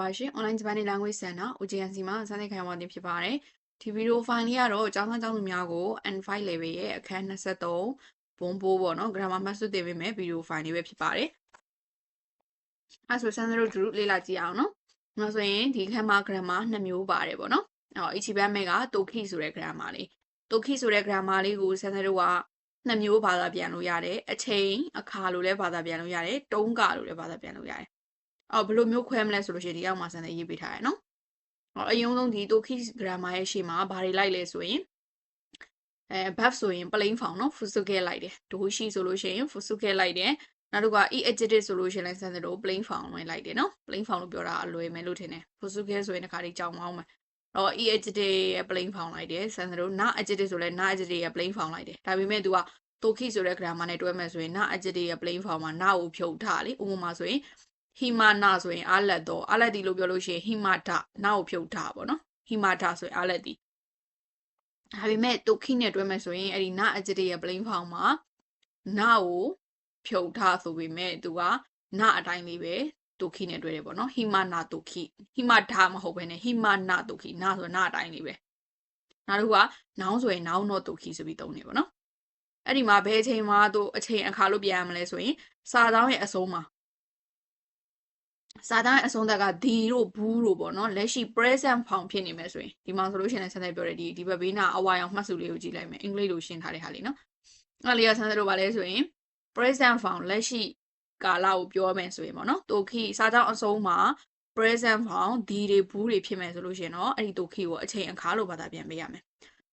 ပါရှင် online Japanese language center OJNC မှာစတင်ခိုင်ဝါတင်ဖြစ်ပါတယ်ဒီဗီဒီယိုဖိုင်လေးကတော့ကျောင်းသားကျောင်းသူများကို N5 level ရဲ့အခန်း23ဘုံပိုးပေါ့နော် grammar မှတ်စုတင်ပေးမယ်ဗီဒီယိုဖိုင်လေးပဲဖြစ်ပါတယ်အဲဆိုစမ်းတို့တို့လေ့လာကြည့်အောင်နော်ဒါဆိုရင်ဒီခန်းမှာ grammar နှစ်မျိုးပါတယ်ပေါ့နော်အော် ichiban မဲ့က toki ဆိုတဲ့ grammar လေး toki ဆိုတဲ့ grammar လေးကိုစမ်းတို့ကနှစ်မျိုးဘာသာပြန်လို့ရတယ်အချိန်အခါလို့လည်းဘာသာပြန်လို့ရတယ်တုံးကလို့လည်းဘာသာပြန်လို့ရတယ် အော်ဘယ်လိုမျိုးခွဲမလဲဆိုလို့ရှိရင်ဒီအောက်မှာစမ်းတဲ့ရေးပေးထားရနော်အော်အရင်ဆုံးဒီ toki grammar ရဲ့ရှေ့မှာဘာတွေလိုက်လဲဆိုရင်အဲ verb ဆိုရင် plain form နော် fusuke လိုက်တယ်ဒိုရှိဆိုလို့ရှိရင် fusuke လိုက်တယ်နောက်တစ်ခါ e adjective ဆိုလို့ရှိရင်လည်းစမ်းတဲ့တို့ plain form ဝင်လိုက်တယ်နော် plain form လို့ပြောတာအလွယ်မယ်လို့ထင်တယ် fusuke ဆိုရင်တစ်ခါလေးကြောင်အောင်မယ်တော့ e adjective ရဲ့ plain form လိုက်တယ်စမ်းတဲ့တို့ na adjective ဆိုလဲ na adjective ရဲ့ plain form လိုက်တယ်ဒါပေမဲ့ तू က toki ဆိုတဲ့ grammar နဲ့တွဲမယ်ဆိုရင် na adjective ရဲ့ plain form မှာ na ကိုဖြုတ်ထားလေဥပမာဆိုရင် himana ဆိုရင်အားလက်တော့အားလက်တီလို့ပြောလို့ရှိရင် himata နာကိုဖြုတ်ထားပါတော့ himata ဆိုရင်အားလက်တီဒါပေမဲ့ toki နဲ့တွဲမယ်ဆိုရင်အဲ့ဒီ na adjective ရဲ့ plain form မှာ na ကိုဖြုတ်ထားဆိုပေမဲ့သူက na အတိုင်းလေးပဲ toki နဲ့တွဲတယ်ပေါ့နော် himana toki himata မဟုတ်ဘဲနဲ့ himana toki na ဆို na အတိုင်းလေးပဲနောက်တစ်ခုက noun ဆိုရင် noun not toki ဆိုပြီးသုံးနေပေါ့နော်အဲ့ဒီမှာဘယ်အချိန်မှာတို့အချိန်အခါလို့ပြန်ရမလဲဆိုရင်စာတောင်းရဲ့အဆုံးမှာ စာသားအဆုံးသက်ကဒီတို့ဘူးတို့ပေါ့နော်လက်ရှိ present form ဖြစ်နေမယ်ဆိုရင်ဒီမှာဆိုလို့ရှိရင်ဆက်သက်ပြောတယ်ဒီဒီဘက်ဘေးနာအဝါရောင်မှတ်စုလေးကိုကြည့်လိုက်မယ်အင်္ဂလိပ်လိုရှင်းထားတဲ့ဟာလေးနော်အဲ့လေးကဆက်သက်တို့ပါလဲဆိုရင် present form လက်ရှိကာလကိုပြောမယ်ဆိုရင်ပေါ့နော်တိုခီစာကြောင်းအဆုံးမှာ present form ဒီတွေဘူးတွေဖြစ်မယ်ဆိုလို့ရှိရင်တော့အဲ့ဒီတိုခီကိုအချိန်အခါလို့ဘာသာပြန်ပေးရမယ်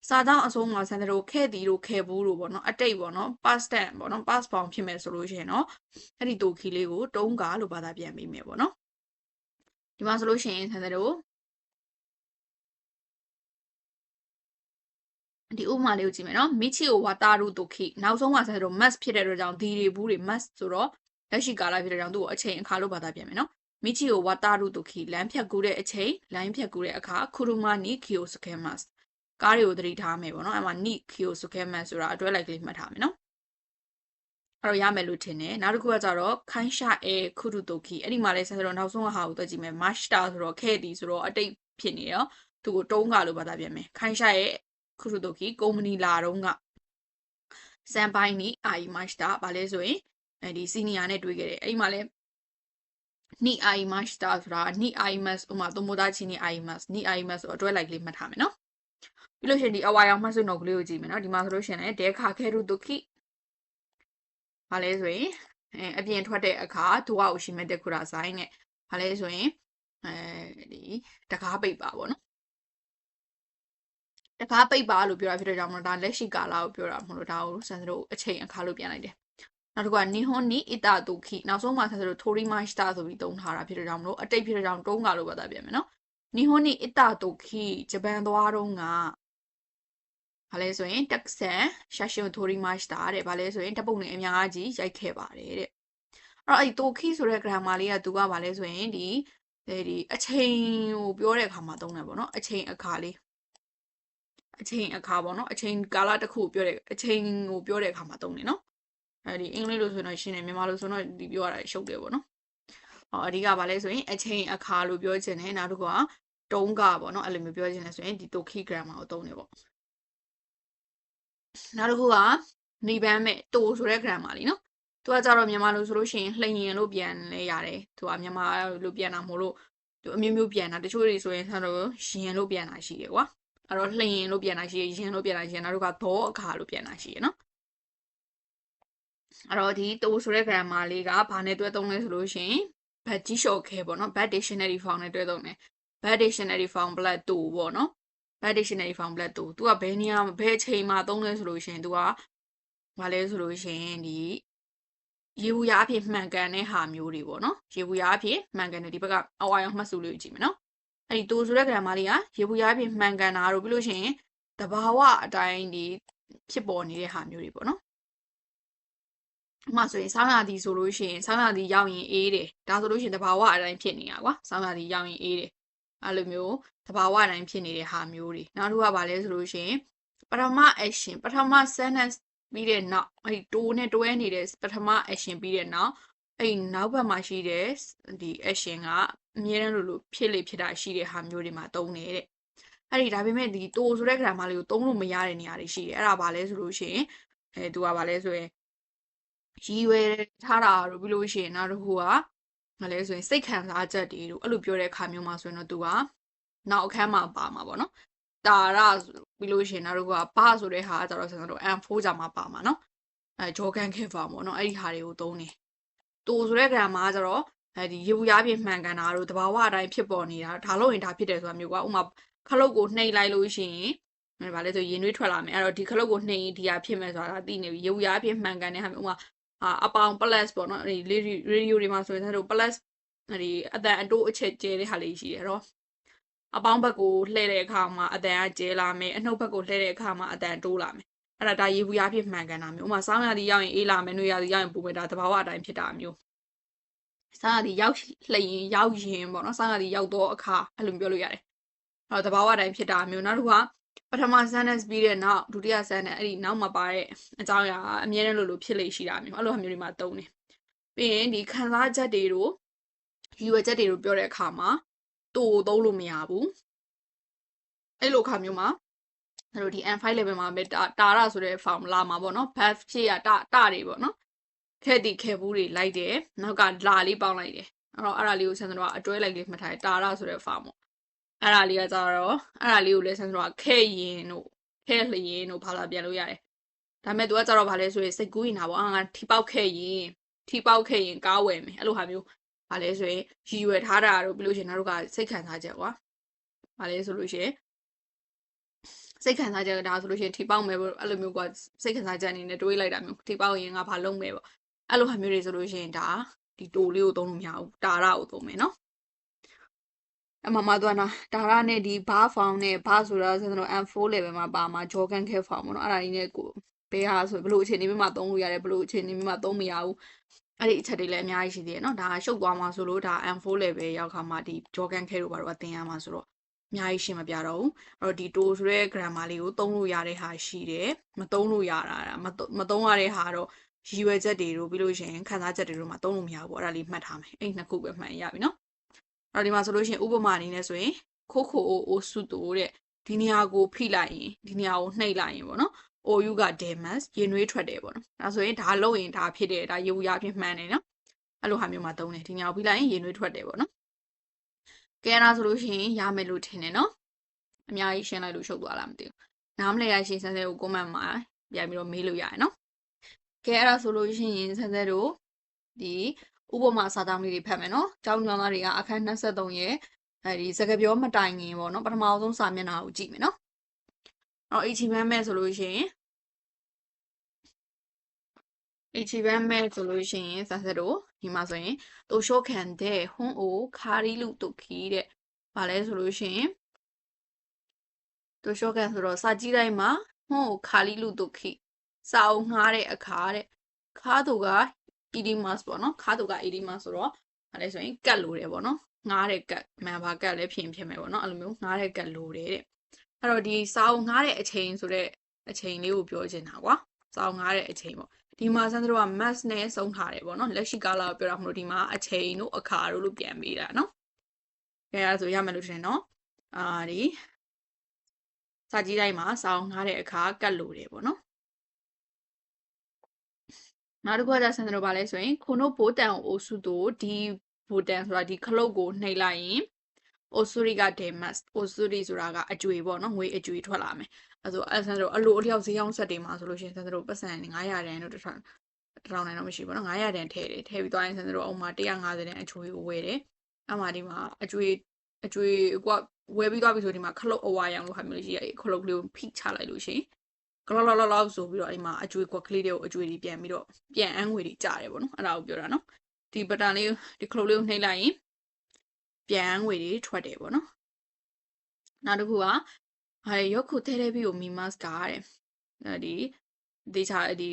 စာကြောင်းအဆုံးမှာဆန်တတို့ခဲ့တီတို့ခဲ့ဘူးတို့ပေါ့နော်အတိတ်ပေါ့နော် past tense ပေါ့နော် past form ဖြစ်မယ်ဆိုလို့ရှိရင်တော့အဲ့ဒီတိုခီလေးကိုတုံးကာလို့ဘာသာပြန်ပေးမယ်ပေါ့နော် ဒီမှာဆိုလို့ရှိရင်ဆန်တို့ဒီဥပမာလေးကိုကြည့်မယ်နော်မိချီကိုဝါတာရုတုခိနောက်ဆုံးမှာဆန်တို့ must ဖြစ်တဲ့အတွက်ကြောင့်ဒီတွေဘူးတွေ must ဆိုတော့လက်ရှိကာလဖြစ်တဲ့ကြောင့်သူ့ကိုအချိန်အခါလို့ဘာသာပြန်မယ်နော်မိချီကိုဝါတာရုတုခိလမ်းဖြတ်ကူးတဲ့အချိန်လိုင်းဖြတ်ကူးတဲ့အခါခူရူမာနီခီယိုစကဲမတ်ကားတွေကိုသတိထားမယ်ပေါ့နော်အဲ့မှာနိခီယိုစကဲမတ်ဆိုတာအတွဲလိုက်ကလေးမှတ်ထားမယ်နော် အဲ့တော့ရမယ်လို့ထင်တယ်နောက်တစ်ခုကကြတော့ခိုင်းရှာအဲခုရုတိုခီအဲ့ဒီမှာလဲဆက်စတော့နောက်ဆုံးဟာကိုတွေ့ကြည့်မယ်မတ်တာဆိုတော့ခဲ့တီဆိုတော့အတိတ်ဖြစ်နေရောသူကိုတုံးကလို့ဘာသာပြန်မယ်ခိုင်းရှာအဲခုရုတိုခီကုမ္ပဏီလာတော့ကစမ်ပိုင်းနီအာယီမတ်တာဗာလဲဆိုရင်အဲဒီစီနီယာနဲ့တွေ့ခဲ့တယ်အဲ့ဒီမှာလဲနီအာယီမတ်တာဆိုတာနီအာယီမတ်ဥမာသမုဒ္ဒချီနီအာယီမတ်နီအာယီမတ်ဆိုတော့အတွဲလိုက်ကလေးမှတ်ထားမယ်နော်ပြီးလို့ရှိရင်ဒီအဝါရောင်မှတ်စုနှုတ်ကလေးကိုကြည့်မယ်နော်ဒီမှာဆိုလို့ရှိရင်လည်းဒဲခါခဲရုတိုခီ ဘာလဲဆိုရင်အဲအပြင်ထွက်တဲ့အခါဒိုဝကိုရှိမဲ့တက်ခုရာဆိုင်နဲ့ဘာလဲဆိုရင်အဲဒီတကားပိတ်ပါပေါ့နော်တကားပိတ်ပါလို့ပြောတာဖြစ်တဲ့ကြောင့်မလို့ဒါလက်ရှိကာလကိုပြောတာမလို့ဒါကိုဆန်စတို့အချိန်အခါလို့ပြန်လိုက်တယ်နောက်တစ်ခုကနီဟွန်နီအီတာတုခိနောက်ဆုံးမှာဆန်စတို့ထိုရီမရှတာဆိုပြီးသုံးထားတာဖြစ်တဲ့ကြောင့်မလို့အတိတ်ဖြစ်တဲ့ကြောင့်တုံးကလို့ပြောတာပြန်မယ်နော်နီဟွန်နီအီတာတုခိဂျပန်သွားတော့က ဘာလဲဆိုရင်တက်ဆန်ရှာရှင်ထိုရီမတ်တာတဲ့ဘာလဲဆိုရင်ဓပုတ်နေအများကြီးရိုက်ခဲ့ပါတယ်တဲ့အဲ့တော့အဲ့တိုခီဆိုတဲ့ grammar လေးကသူကဘာလဲဆိုရင်ဒီဒီအချိန်ကိုပြောတဲ့အခါမှာသုံးတယ်ပေါ့နော်အချိန်အခါလေးအချိန်အခါပေါ့နော်အချိန်ကာလတစ်ခုပြောတဲ့အချိန်ကိုပြောတဲ့အခါမှာသုံးတယ်နော်အဲဒီအင်္ဂလိပ်လို့ဆိုရင်ရှင်းတယ်မြန်မာလို့ဆိုတော့ဒီပြောရတာရှုပ်တယ်ပေါ့နော်ဟောအဓိကဘာလဲဆိုရင်အချိန်အခါလို့ပြောချင်တယ်နောက်တစ်ခုကတုံးကပေါ့နော်အဲ့လိုမျိုးပြောချင်တယ်ဆိုရင်ဒီတိုခီ grammar ကိုသုံးတယ်ပေါ့ နောက်တစ်ခုကနေပန်းမဲ့တိုဆိုတဲ့ grammar လေးနော်သူကကြတော့မြန်မာလိုဆိုလို့ရှိရင်လှိန်ရင်လို့ပြန်လဲရတယ်သူကမြန်မာလိုပြန်တာမဟုတ်လို့သူအမျိုးမျိုးပြန်တာတချို့တွေဆိုရင်ဆက်တော့ရင်လို့ပြန်တာရှိတယ်ကွာအဲ့တော့လှိန်ရင်လို့ပြန်တာရှိရရင်လို့ပြန်တာရှိရနောက်တစ်ခါသောအခါလို့ပြန်တာရှိရနော်အဲ့တော့ဒီတိုဆိုတဲ့ grammar လေးကဘာနဲ့တွဲသုံးလဲဆိုလို့ရှိရင် bad ကြီးလျှော့ခဲပေါ့နော် bad dictionary form နဲ့တွဲသုံးတယ် bad dictionary form blood တူပေါ့နော် bad dictionary form blood တူ तू ကဘယ်နေရာဘယ်အချိန်မှာသုံးလဲဆိုလို့ရှိရင် तू ကဘာလဲဆိုလို့ရှိရင်ဒီရေဘူးရအဖြစ်မှန်ကန်တဲ့ဟာမျိုးတွေပေါ့နော်ရေဘူးရအဖြစ်မှန်ကန်တဲ့ဒီဘက်ကအဝါရောင်မှတ်စုလေးကိုကြည့်မယ်နော်အဲ့ဒီတူဆိုတဲ့ grammar လေးကရေဘူးရအဖြစ်မှန်ကန်တာတို့ပြီးလို့ရှိရင်တဘာဝအတိုင်းဒီဖြစ်ပေါ်နေတဲ့ဟာမျိုးတွေပေါ့နော်အမှဆိုရင်ဆောင်းရာသီဆိုလို့ရှိရင်ဆောင်းရာသီရောက်ရင်အေးတယ်ဒါဆိုလို့ရှိရင်တဘာဝအတိုင်းဖြစ်နေတာကွာဆောင်းရာသီရောက်ရင်အေးတယ် အဲ့လိုမျိုးသဘာဝတိုင်းဖြစ်နေတဲ့ဟာမျိုးတွေနောက်တစ်ခုကဘာလဲဆိုလို့ရှိရင်ပထမ action ပထမ sentence ပြီးတဲ့နောက်အဲ့တိုးနဲ့တွဲနေတဲ့ပထမ action ပြီးတဲ့နောက်အဲ့နောက်ဘက်မှာရှိတဲ့ဒီ action ကအမြဲတမ်းလိုလိုဖြစ်လေဖြစ်တာရှိတဲ့ဟာမျိုးတွေမှာသုံးတယ်တဲ့အဲ့ဒီဒါပေမဲ့ဒီတိုဆိုတဲ့ grammar လေးကိုသုံးလို့မရတဲ့နေရာတွေရှိတယ်အဲ့ဒါဘာလဲဆိုလို့ရှိရင်အဲသူကဘာလဲဆိုရင်ရည်ရွယ်ထားတာတို့ပြီးလို့ရှိရင်နောက်တစ်ခုက ဘာလဲဆိုရင်စိတ်ခံစားချက်တွေတို့အဲ့လိုပြောတဲ့အခါမျိုးမှာဆိုရင်တော့သူကနောက်အခန်းမှာပါမှာပေါ့နော်တာရပြီးလို့ရှိရင်နောက်တစ်ခုကဘာဆိုတဲ့ဟာကျတော့ဆိုတော့ M4 ကြမှာပါမှာနော်အဲဂျော်ကန်ခေဖောင်ပေါ့နော်အဲ့ဒီဟာတွေကိုသုံးနေတိုဆိုတဲ့ grammar ကကျတော့အဲဒီရေဘူးရားပြင်းမှန်ကန်တာတို့တဘာဝအတိုင်းဖြစ်ပေါ်နေတာဒါလို့ရင်ဒါဖြစ်တယ်ဆိုတာမျိုးကဥမာခလုတ်ကိုနှိပ်လိုက်လို့ရှိရင်ဘာလဲဆိုရင်နှွေးထွက်လာမယ်အဲ့တော့ဒီခလုတ်ကိုနှိပ်ရင်ဒီဟာဖြစ်မယ်ဆိုတာသိနေပြီရေဘူးရားပြင်းမှန်ကန်တဲ့ဟာမျိုးဥမာ အာအပေါင် plus ပေါ့နော်အဲဒီရေဒီယိုတွေမှာဆိုရင်တို့ plus အဲဒီအတန်အတိုးအချက်ကျဲတဲ့ဟာလေးရှိတယ်တော့အပေါင်းဘက်ကိုလှည့်တဲ့အခါမှာအတန်ကကျဲလာမယ်အနှုတ်ဘက်ကိုလှည့်တဲ့အခါမှာအတန်တိုးလာမယ်အဲ့ဒါဒါရေဘူးရားပြင်းမှန်ကန်တာမျိုးဥမာစောင်းရသည်ရောက်ရင်အေးလာမယ်နှွေးရသည်ရောက်ရင်ပူမယ်ဒါတဘာဝအတိုင်းဖြစ်တာမျိုးစားရသည်ရောက်လှည့်ရင်ရောက်ရင်ပေါ့နော်စားရသည်ရောက်တော့အခါအဲ့လိုပြောလို့ရတယ်အဲ့တော့တဘာဝတိုင်းဖြစ်တာမျိုးနောက်တစ်ခုက ပထမ sentence ပြီးတဲ့နောက်ဒုတိယ sentence အဲ့ဒီနောက်မှာပါတဲ့အကြောင်းအရာအမြဲတမ်းလိုလိုဖြစ်လေရှိတာမျိုးအဲ့လိုဟာမျိုးတွေမှာတုံးတယ်ပြီးရင်ဒီခံစားချက်တွေတို့ရည်ရွယ်ချက်တွေတို့ပြောတဲ့အခါမှာတူသုံးလို့မရဘူးအဲ့လိုအခါမျိုးမှာအဲ့လိုဒီ N5 level မှာပဲတာတာရဆိုတဲ့ formula မှာပေါ့နော် buff ဖြစ်ရတာတာတွေပေါ့နော်ခဲတီခဲဘူးတွေလိုက်တယ်နောက်ကလာလေးပေါင်းလိုက်တယ်အဲ့တော့အဲ့ဒါလေးကိုဆန်စတော့အတွဲလိုက်လေးမှတ်ထားတယ်တာရဆိုတဲ့ form ပေါ့ အဲ့ဒါလေးကကြတော့အဲ့ဒါလေးကိုလည်းဆန်စတော့ခဲရင်တို့ခဲလျင်တို့ဘာလာပြန်လို့ရတယ်ဒါမဲ့သူကကြတော့ဗာလဲဆိုရင်စိတ်ကူးရင်တာပေါ့အာငါထီပေါက်ခဲရင်ထီပေါက်ခဲရင်ကားဝယ်မယ်အဲ့လိုဟာမျိုးဗာလဲဆိုရင်ရည်ရွယ်ထားတာတို့ပြီးလို့ရှိရင်တို့ကစိတ်ခံစားချက်ကွာဗာလဲဆိုလို့ရှိရင်စိတ်ခံစားချက်ဒါဆိုလို့ရှိရင်ထီပေါက်မယ်ပေါ့အဲ့လိုမျိုးကစိတ်ခံစားချက်အနေနဲ့တွေးလိုက်တာမျိုးထီပေါက်ရင်ငါဘာလုပ်မယ်ပေါ့အဲ့လိုဟာမျိုးတွေဆိုလို့ရှိရင်ဒါဒီတိုလေးကိုသုံးလို့မရဘူးတာရကိုသုံးမယ်နော် အမမတော့နာဒါရနဲ့ဒီဘာဖောင်နဲ့ဘာဆိုတော့ကျွန်တော် M4 level မှာပါမှာ Jordan Care ဖောင်ပေါ့နော်အဲ့ဒါကြီးနဲ့ကိုဘယ်ဟာဆိုဘလို့အခြေအနေမျိုးမှာသုံးလို့ရတယ်ဘလို့အခြေအနေမျိုးမှာသုံးမရဘူးအဲ့ဒီအချက်တွေလည်းအများကြီးရှိသေးတယ်နော်ဒါရှုပ်သွားမှာဆိုလို့ဒါ M4 level ရောက်ခါမှာဒီ Jordan Care တို့ဘာတို့အသင်ရမှာဆိုတော့အများကြီးရှင်းမပြတော့ဘူးအဲ့တော့ဒီ to ဆိုတဲ့ grammar လေးကိုသုံးလို့ရတဲ့ဟာရှိတယ်မသုံးလို့ရတာမသုံးရတဲ့ဟာတော့ရည်ရွယ်ချက်တွေတို့ပြီးလို့ရှိရင်ခန်းစားချက်တွေတို့မှာသုံးလို့မရဘူးအဲ့ဒါလေးမှတ်ထားမယ်အဲ့ဒီနှစ်ခုပဲမှန်ရပြီနော် အဲ့တော့ဒီမှာဆိုလို့ရှိရင်ဥပမာအနေနဲ့ဆိုရင်ခိုးခိုအိုအိုစုတိုတဲ့ဒီနေရာကိုဖိလိုက်ရင်ဒီနေရာကိုနှိပ်လိုက်ရင်ပေါ့နော် OU က demas ရင်နှွေးထွက်တယ်ပေါ့နော်ဒါဆိုရင်ဒါလုံးရင်ဒါဖြစ်တယ်ဒါရေဘူးရဖြစ်မှန်တယ်နော်အဲ့လိုဟာမျိုးမှာသုံးတယ်ဒီနေရာကိုဖိလိုက်ရင်ရင်နှွေးထွက်တယ်ပေါ့နော်ကဲအဲ့ဒါဆိုလို့ရှိရင်ရမယ်လို့ထင်တယ်နော်အများကြီးရှင်းလိုက်လို့ရှုပ်သွားလားမသိဘူးနားမလဲရရှင်းစမ်းစဲကို comment မှာပြန်ပြီးတော့မေးလို့ရတယ်နော်ကဲအဲ့ဒါဆိုလို့ရှိရင်ဆက်ဆက်တို့ဒီ ဥပမာစာတောင်းလေးတွေဖတ်မယ်နော်။ကျောင်းကျောင်းသားတွေကအခန်း23ရဲ့အဲဒီစကားပြောမတိုင်ခင်ပေါ့နော်ပထမဆုံးစာမျက်နှာကိုကြည့်မယ်နော်။အော် H ဘန်းမဲ့ဆိုလို့ရှိရင် H ဘန်းမဲ့ဆိုလို့ရှိရင်ဆက်ဆက်တို့ဒီမှာဆိုရင်တိုရှိုးခံတဲ့ဟွန်းအိုခါရီလူတုခီတဲ့။ဘာလဲဆိုလို့ရှိရင်တိုရှိုးခံဆိုတော့စာကြည့်တိုင်းမှာဟွန်းအိုခါရီလူတုခီစာအုပ်ငှားတဲ့အခါတဲ့ခါသူက edimas ပေါ့နော်ခါသူက edimas ဆိုတော့အဲလဲဆိုရင်ကတ်လိုတယ်ပေါ့နော်ငားတဲ့ကတ်မှန်ပါကတ်လည်းဖြစ်ဖြစ်မယ်ပေါ့နော်အဲ့လိုမျိုးငားတဲ့ကတ်လိုတယ်တဲ့အဲ့တော့ဒီစာအုပ်ငားတဲ့အချိန်ဆိုတဲ့အချိန်လေးကိုပြောချင်တာကွာစာအုပ်ငားတဲ့အချိန်ပေါ့ဒီမှာစမ်းတို့က mass နဲ့စုံထားတယ်ပေါ့နော်လက်ရှိကာလကိုပြောတာမလို့ဒီမှာအချိန်တို့အခါတို့လို့ပြန်ပေးတာနော်ကဲအဲဆိုရမယ်လို့ထင်နော်အာဒီစာကြည့်တိုင်းမှာစာအုပ်ငားတဲ့အခါကတ်လိုတယ်ပေါ့နော် နောက်တစ်ခုကကျဆန်တယ်ဘာလဲဆိုရင်ခုနိုဘိုတန်အိုစုတို့ဒီဘိုတန်ဆိုတာဒီခလုတ်ကိုနှိပ်လိုက်ရင်အိုဆူရီကဒေမတ်အိုဆူရီဆိုတာကအကျွေပေါ့နော်ငွေအကျွေထွက်လာမယ်အဲဆိုအဲဆန်တို့အလိုအလျောက်ဈေးအောင်ဆက်တွေမှာဆိုလို့ရှိရင်ဆန်တို့ပတ်စံ900တန်တို့တစ်ထောင်တစ်ထောင်တန်တော့မရှိဘူးနော်900တန်ထည့်တယ်ထည့်ပြီးသွားရင်ဆန်တို့အုံမှာ150တန်အကျွေကိုဝယ်တယ်အမှဒီမှာအကျွေအကျွေကဝယ်ပြီးသွားပြီဆိုဒီမှာခလုတ်အဝါရောင်လို့ဟာမျိုးလေးရှိရခလုတ်ကလေးကိုဖိချလိုက်လို့ရှိရင် ကလောလောလောလောဆိုပြီးတော့အိမ်မှာအကျွေးကွက်ကလေးတွေကိုအကျွေးတွေပြန်ပြီးတော့ပြန်အန်းငွေတွေကြားတယ်ပေါ့နော်အဲ့ဒါကိုပြောတာနော်ဒီပတန်လေးဒီခလုတ်လေးကိုနှိပ်လိုက်ရင်ပြန်အန်းငွေတွေထွက်တယ်ပေါ့နော်နောက်တစ်ခုကဟာရော့ခုသေးတဲ့ဘီကိုမီမတ်ကားတဲ့အဲဒီဒေချာဒီ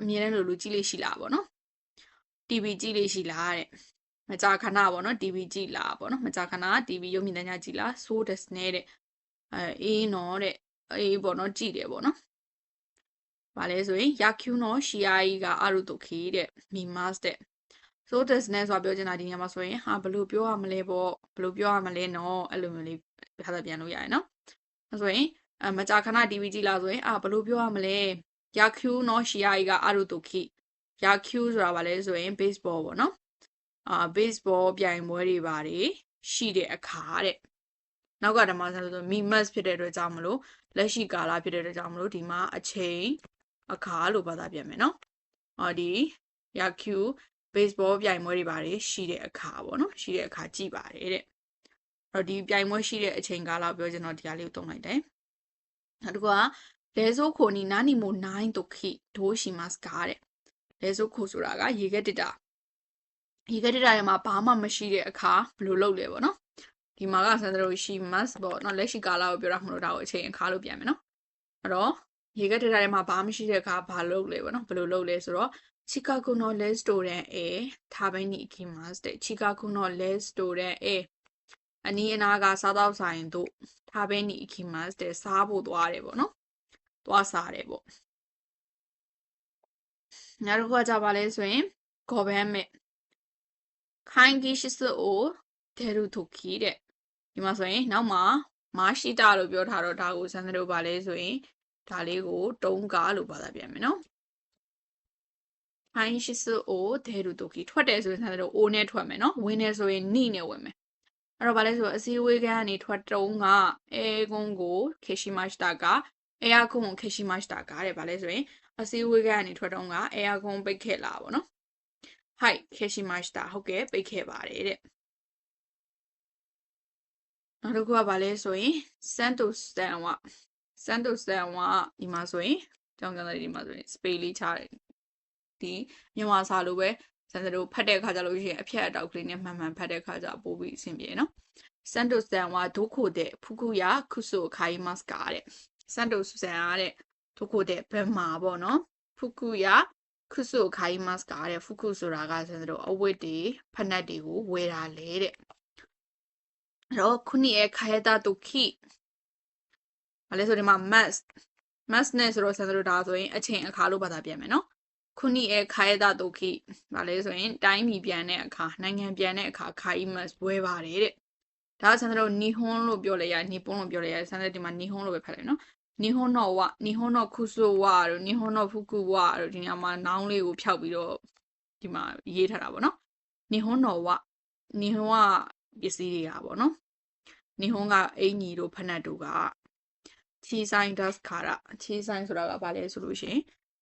အမြဲတမ်းလိုလိုကြည့်လေးရှိလားပေါ့နော် TV ကြည့်လေးရှိလားတဲ့မကြာခဏပေါ့နော် TV ကြည့်လားပေါ့နော်မကြာခဏ TV ရုပ်မြင်သံကြားကြည့်လားဆိုးဒက်စ်နဲ့တဲ့အဲအေးနော်တဲ့အေးပေါ့နော်ကြည့်တယ်ပေါ့နော်။ ဘာလဲဆိုရင်ယာကျူနော်ရှီယာကြီးကအရုတုခေတဲ့မီမတ်တဲ့ so this နဲ့ဆိုတာပြောချင်တာဒီညမှာဆိုရင်ဟာဘယ်လိုပြောရမလဲပေါ့ဘယ်လိုပြောရမလဲနော်အဲ့လိုမျိုးလေးဘာသာပြန်လို့ရတယ်နော်အဲဆိုရင်အမကြာခဏ TV ကြည့်လာဆိုရင်အာဘယ်လိုပြောရမလဲယာကျူနော်ရှီယာကြီးကအာရုတိုခိယာကျူဆိုတာဗာလဲဆိုရင် baseball ပေါ့နော်အာ baseball ပြိုင်ပွဲတွေပါတယ်ရှိတဲ့အခါတဲ့နောက်ကဓမ္မဆန်လို့ဆို mimas ဖြစ်တဲ့အတွက်ကြောင့်မလို့လက်ရှိကာလဖြစ်တဲ့အတွက်ကြောင့်မလို့ဒီမှာအချိန် အခါလို့ဘာသာပြန်မယ်နော်အော်ဒီယာကျူ baseball ပြိုင်ပွဲတွေပါတယ်ရှိတဲ့အခါပေါ့နော်ရှိတဲ့အခါကြည့်ပါတယ်တဲ့အဲ့တော့ဒီပြိုင်ပွဲရှိတဲ့အချိန်ကာလပြောချင်တော့ဒီဟာလေးကိုတုံးလိုက်တယ်နောက်တစ်ခုကလဲဆိုးခိုနီနာနီမို9တုခိဒိုးရှိမတ်ကားတဲ့လဲဆိုးခိုဆိုတာကရေခဲတစ်တာရေခဲတစ်တာထဲမှာဘာမှမရှိတဲ့အခါဘယ်လိုလုပ်လဲပေါ့နော်ဒီမှာကဆန်ဒရိုရှိမတ်ပေါ့နော်လက်ရှိကာလကိုပြောတာမလို့ဒါကိုအချိန်အခါလို့ပြန်မယ်နော်အဲ့တော့ ရေကတက်တာထဲမှာဘာမှရှိတဲ့အခါဘာလုပ်လဲပေါ့နော်ဘယ်လိုလုပ်လဲဆိုတော့ Chicago no restaurant a ထားပိုင်းနီကီမတ်တဲ့ Chicago no restaurant a အနီးအနားကစားသောက်ဆိုင်တို့ထားပိုင်းနီကီမတ်တဲ့စားဖို့သွားတယ်ပေါ့နော်သွားစားတယ်ပေါ့ညာတို့ကကြပါလဲဆိုရင်ဂော်ဘဲမဲ့ခိုင်ဂီရှိစအိုဒေရူတိုကီတဲ့ဒီမှာဆိုရင်နောက်မှာမာရှိတာလို့ပြောထားတော့ဒါကိုစံစလို့ပါလဲဆိုရင် ဒါလေးကိုတုံးကားလို့ပါတာပြန်မယ်နော်ခိုင်ရှိစအိုဒေရူတိုကီထွက်တယ်ဆိုရင်စံတို့အိုနဲ့ထွက်မယ်နော်ဝင်တယ်ဆိုရင်နိနဲ့ဝင်မယ်အဲ့တော့ဗာလဲဆိုအစည်းအဝေးကကနေထွက်တုံးကအဲကွန်ကိုခေရှိမတ်တာကအဲယာကွန်ကိုခေရှိမတ်တာကတဲ့ဗာလဲဆိုရင်အစည်းအဝေးကနေထွက်တုံးကအဲယာကွန်ပိတ်ခဲ့လာပါတော့ဟိုက်ခေရှိမတ်တာဟုတ်ကဲ့ပိတ်ခဲ့ပါတယ်တဲ့နောက်တစ်ခုကဗာလဲဆိုရင်စန်တိုစတန်ဝ စန်တိုစတန်ဝဒီမှာဆိုရင်ကြောင်းကြောင်းလေးဒီမှာဆိုရင်စပေလေးချတယ်ဒီမြန်မာစာလိုပဲစန်စတို့ဖတ်တဲ့အခါကျလို့ရှိရင်အဖြတ်အတောက်ကလေးနဲ့မှန်မှန်ဖတ်တဲ့အခါကျပို့ပြီးအဆင်ပြေနော်စန်တိုစတန်ဝါဒိုခိုတဲ့ဖူကူယာခုဆိုခိုင်မတ်ကာတဲ့စန်တိုစတန်အားတဲ့ဒိုခိုတဲ့ဘယ်မှာပေါ့နော်ဖူကူယာခုဆိုခိုင်မတ်ကာတဲ့ဖူကူဆိုတာကစန်စတို့အဝတ်တွေဖက်နက်တွေကိုဝယ်တာလေတဲ့အဲ့တော့ခုနှစ်ရဲ့ခါရတာတုခိ ဘာလဲဆိုဒီမှာ mass mass နဲ့ဆိုတော့စန်စတို့ဒါဆိုရင်အချိန်အခါလို့ဘာသာပြန်မယ်နော်ခုနှစ်ရဲ့ခါရတာတုခိဘာလဲဆိုရင်တိုင်းပြည်ပြန်တဲ့အခါနိုင်ငံပြန်တဲ့အခါခိုင်မတ်ဝယ်ပါတယ်တဲ့ဒါဆန်တို့နီဟွန်လို့ပြောလိုက်ရနီပွန်လို့ပြောလိုက်ရဆန်တဲ့ဒီမှာနီဟွန်လို့ပဲဖတ်လိုက်နော်နီဟွန်တော့ဝနီဟွန်တော့ခုဆိုဝတို့နီဟွန်တော့ဖူကူဝတို့ဒီညမှာနောင်းလေးကိုဖျောက်ပြီးတော့ဒီမှာရေးထားတာပေါ့နော်နီဟွန်တော့ဝနီဟွန်ကပစ္စည်းတွေကပေါ့နော်နီဟွန်ကအင်ကြီးတို့ဖနက်တို့က ချီဆိုင်ဒတ်ခါရချီဆိုင်ဆိုတာကဘာလဲဆိုလို့ရှိရင်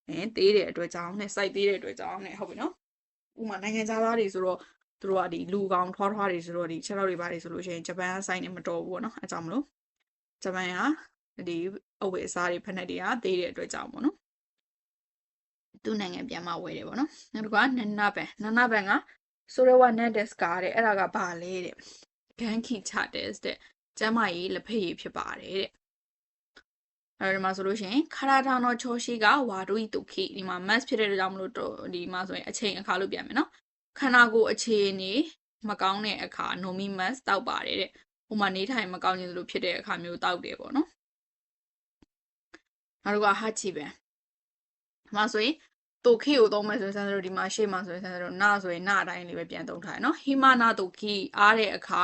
အဲသေးတဲ့အတွက်ကြောင့်နဲ့စိုက်သေးတဲ့အတွက်ကြောင့်နဲ့ဟုတ်ပြီနော်ဥမာနိုင်ငံသားတွေဆိုတော့သူတို့ကဒီလူကောင်ထွားထွားတွေဆိုတော့ဒီချက်တော့တွေပါတယ်ဆိုလို့ရှိရင်ဂျပန်ကစိုက်နေမတော်ဘူးပေါ့နော်အဲကြောင့်မလို့ဂျပန်ကဒီအဝတ်အစားတွေဖက်နှက်တွေကသေးတဲ့အတွက်ကြောင့်ပေါ့နော်သူ့နိုင်ငံပြန်มาဝယ်တယ်ပေါ့နော်နောက်တစ်ခါနနဘန်နနဘန်ကဆိုရဝနက်ဒက်စကာတဲ့အဲ့ဒါကဘာလဲတဲ့ဂန်ခီချတဲ့တဲ့ကျမ်းမာရေးလက်ဖက်ရည်ဖြစ်ပါတယ်တဲ့ အဲဒီမှာဆိုလို့ရှိရင်ခရာတာနောချောရှိကဝါဒိုဤတုခိဒီမှာ mass ဖြစ်တဲ့ကြောင့်မလို့ဒီမှာဆိုရင်အချိန်အခါလို့ပြန်မယ်နော်ခန္ဓာကိုယ်အခြေအနေမကောင်းတဲ့အခါ nomi mass တောက်ပါတယ်တဲ့ဟိုမှာနေထိုင်မကောင်းခြင်းလို့ဖြစ်တဲ့အခါမျိုးတောက်တယ်ပေါ့နော်နောက်တစ်ခုကဟာချီပဲဒီမှာဆိုရင်တိုခိကိုသုံးမယ်ဆိုရင်ဆန်စရိုဒီမှာရှေ့မှာဆိုရင်ဆန်စရိုနာဆိုရင်နာအတိုင်းလေးပဲပြန်သုံးထားရနော်ဟီမာနာတိုခိအားတဲ့အခါ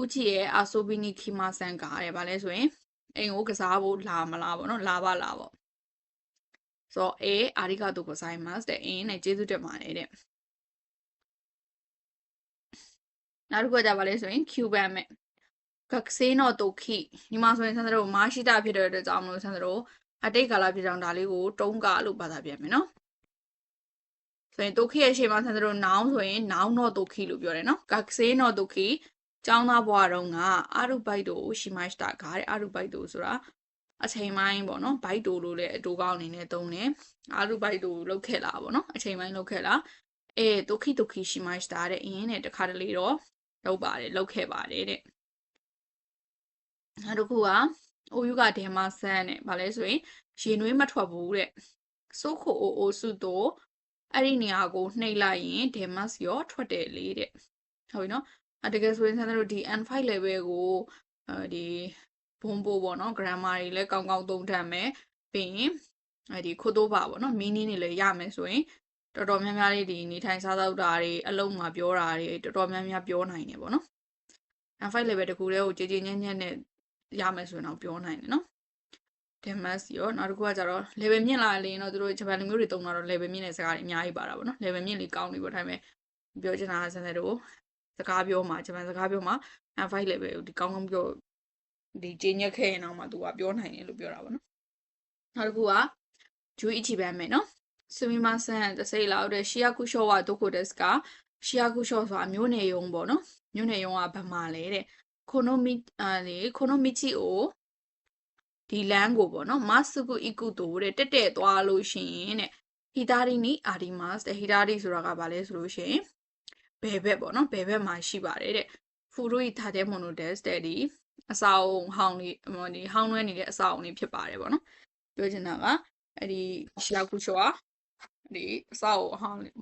ဥချီရဲ့အာဆိုဘီနီခီမာဆန်ကားတယ်ဗာလဲဆိုရင် အိမ်ကိုကစားဖို့လာမလားပေါ့နော်လာပါလာပေါ့ဆိုတော့အေအာရီဂါတိုကိုဆိုင်မတ်တဲ့အင်းနဲ့ကျေးဇူးတင်ပါတယ်တဲ့နောက်တစ်ခုကကြပါလဲဆိုရင် Cuban မဲ့ကကစေနောတိုခိဒီမှာဆိုရင်ဆန်တို့မာရှိတာဖြစ်တဲ့အတွက်ကြောင့်မလို့ဆန်တို့အတိတ်ကာလဖြစ်ကြောင်ဒါလေးကိုတုံးကာလို့ဘာသာပြန်မယ်နော်ဆိုရင်တိုခိရဲ့ရှေ့မှာဆန်တို့နောင်ဆိုရင်နောင်နောတိုခိလို့ပြောတယ်နော်ကကစေနောတိုခိ ကျောင်းသားဘွားတုန်းကအာရုဘိုက်တိုရှိမတ်တာကားတဲ့အာရုဘိုက်တိုဆိုတာအချိန်ပိုင်းပေါ့နော်ဘိုက်တိုလို့လည်းအတူကောင်းအနေနဲ့သုံးတယ်အာရုဘိုက်တိုလောက်ခဲ့လာပေါ့နော်အချိန်ပိုင်းလောက်ခဲ့လာအဲတိုခိတိုခိရှိမတ်တာတဲ့အင်းနဲ့တခါတလေတော့လောက်ပါတယ်လောက်ခဲ့ပါတယ်တဲ့နောက်တစ်ခုကအိုယူကဒဲမဆန်နဲ့ဗာလဲဆိုရင်ရေနွေးမထွက်ဘူးတဲ့စိုးခိုအိုအိုစုတော့အဲ့ဒီနေရာကိုနှိပ်လိုက်ရင်ဒဲမတ်ရောထွက်တယ်လေတဲ့ဟုတ်ပြီနော် အတကယ်ဆိုရင်ဆန်တို့ဒီ N5 level ကိုအဲဒီဘုံပို့ပေါ့နော် grammar တွေလည်းကောင်းကောင်းသုံးတတ်မယ်ပြီးရင်အဲဒီခိုတိုးပါပေါ့နော် meaning တွေလည်းရမယ်ဆိုရင်တော်တော်များများလေးဒီနေထိုင်စားသောက်တာတွေအလုံးမှာပြောတာတွေတော်တော်များများပြောနိုင်တယ်ပေါ့နော် N5 level တကူတည်းကိုကြည်ကြည်ညံ့ညံ့နဲ့ရမယ်ဆိုရင်တော့ပြောနိုင်တယ်နော် Demas ရောနောက်တစ်ခုကကျတော့ level မြင့်လာလေရင်တော့သူတို့ဂျပန်လူမျိုးတွေတုံးတော့ level မြင့်တဲ့စကားတွေအများကြီးပါတာပေါ့နော် level မြင့်လေးကောင်းနေပေါ့ဒါပေမဲ့ပြောချင်တာကစတဲ့တို့ စကားပြောမှာဂျပန်စကားပြောမှာ N5 level ကိုဒီကောင်းကောင်းပြောဒီကျင်းရက်ခဲရင်တော့မှသူကပြောနိုင်တယ်လို့ပြောတာပေါ့နော်နောက်တစ်ခုကဂျူအီချီဘန်မယ်နော်ဆူမီမာဆန်တစိလောက်တဲ့ရှီယာကူရှောဝါဒိုကိုဒက်စကရှီယာကူရှောဆိုတာမြို့နယ်ယုံပေါ့နော်မြို့နယ်ယုံကဗမာလဲတဲ့ခိုနိုမီအာလေခိုနိုမီချီအိုဒီလမ်းကိုပေါ့နော်မဆုကူအီကူတိုတဲ့တက်တက်သွားလို့ရှိရင်တဲ့ဟီတာရီနီအာဒီမတ်တဲ့ဟီတာရီဆိုတာကဘာလဲဆိုလို့ရှိရင် ဘယ်ဘက်ပေါ့နော်ဘယ်ဘက်မှာရှိပါတယ်တဲ့ဖူရိုဤထားတဲ့မိုနိုဒက်တဲ့ဒီအစာအုံဟောင်းလေးဟိုဒီဟောင်းနှွဲနေတဲ့အစာအုံလေးဖြစ်ပါတယ်ပေါ့နော်ပြောချင်တာကအဲ့ဒီရှီယာကုရှောကဒီအဆောက်အဟောင်းလေး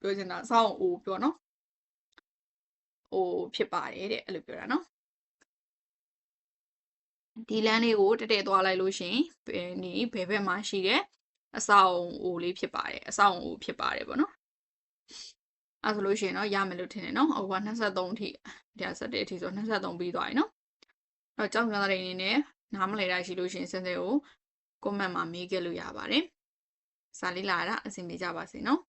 ပြောချင်တာအဆောက်အဦးပြောနော်ဟိုဖြစ်ပါတယ်တဲ့အဲ့လိုပြောတာနော်ဒီလမ်းလေးကိုတက်တက်သွားလိုက်လို့ရှင်ဘယ်ဒီဘယ်ဘက်မှာရှိတဲ့အဆောက်အဦးလေးဖြစ်ပါတယ်အဆောက်အဦးဖြစ်ပါတယ်ပေါ့နော် အဲ့ဆိုလို့ရှိရင်တော့ရမယ်လို့ထင်တယ်နော်ဟိုက23အထိတရား17အထိဆို23ပြီးသွားပြီနော်အဲ့တော့ကြောင်းကြတဲ့အနေနဲ့နားမလည်တာရှိလို့ရှိရင်စင်စဲကို comment မှာမေးခဲ့လို့ရပါတယ်စာလေးလာတာအဆင်ပြေကြပါစေနော်